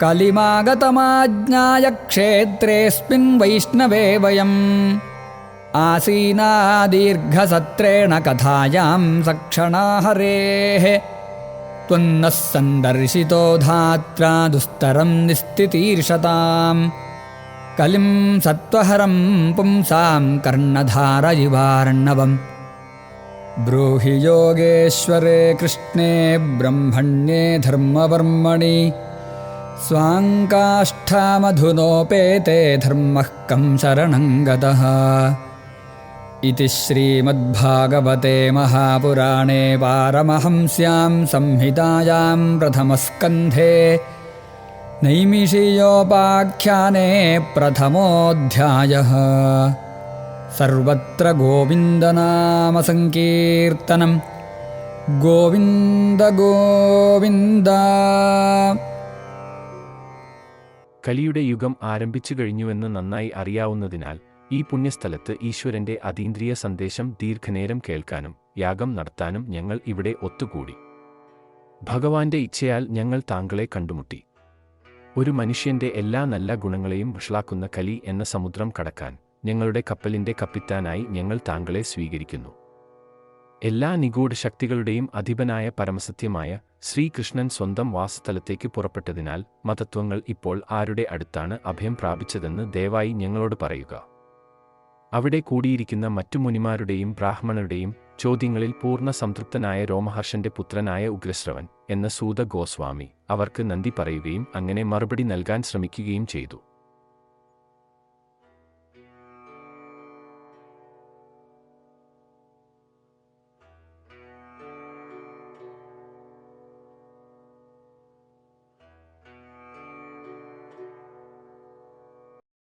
कलिमागतमाज्ञाय क्षेत्रेऽस्मिन् वैष्णवे वयम् आसीनादीर्घसत्रेण कथायां सक्षणा हरेः त्वन्नः सन्दर्शितो धात्रा दुस्तरं निस्तितीर्षताम् कलिं सत्त्वहरं पुंसां कर्णधारयिवार्णवम् ब्रूहि योगेश्वरे कृष्णे ब्रह्मण्ये धर्मवर्मणि। स्वाङ्काष्ठामधुनोपेते धर्मः कं शरणं गतः। इति श्रीमद्भागवते महापुराणे पारमहंस्यां संहितायां प्रथमस्कन्धे नैमिषीयोपाख्याने प्रथमोऽध्यायः सर्वत्र गोविन्दनामसङ्कीर्तनं गोविन्द गोविन्द കലിയുടെ യുഗം ആരംഭിച്ചു കഴിഞ്ഞുവെന്ന് നന്നായി അറിയാവുന്നതിനാൽ ഈ പുണ്യസ്ഥലത്ത് ഈശ്വരന്റെ അതീന്ദ്രിയ സന്ദേശം ദീർഘനേരം കേൾക്കാനും യാഗം നടത്താനും ഞങ്ങൾ ഇവിടെ ഒത്തുകൂടി ഭഗവാന്റെ ഇച്ഛയാൽ ഞങ്ങൾ താങ്കളെ കണ്ടുമുട്ടി ഒരു മനുഷ്യന്റെ എല്ലാ നല്ല ഗുണങ്ങളെയും വഷളാക്കുന്ന കലി എന്ന സമുദ്രം കടക്കാൻ ഞങ്ങളുടെ കപ്പലിന്റെ കപ്പിത്താനായി ഞങ്ങൾ താങ്കളെ സ്വീകരിക്കുന്നു. എല്ലാ നിഗൂഢ ശക്തികളുടെയും അധിപനായ പരമസത്യമായ ശ്രീകൃഷ്ണൻ സ്വന്തം വാസസ്ഥലത്തേക്ക് പുറപ്പെട്ടതിനാൽ മതത്വങ്ങൾ ഇപ്പോൾ ആരുടെ അടുത്താണ് അഭയം പ്രാപിച്ചതെന്ന് ദയവായി ഞങ്ങളോട് പറയുക. അവിടെ കൂടിയിരിക്കുന്ന മറ്റു മുനിമാരുടെയും ബ്രാഹ്മണരുടെയും ചോദ്യങ്ങളിൽ പൂർണ സംതൃപ്തനായ രോമഹർഷന്റെ പുത്രനായ ഉഗ്രശ്രവൻ എന്ന സൂത ഗോസ്വാമി അവർക്ക് നന്ദി പറയുകയും അങ്ങനെ മറുപടി നൽകാൻ ശ്രമിക്കുകയും ചെയ്തു.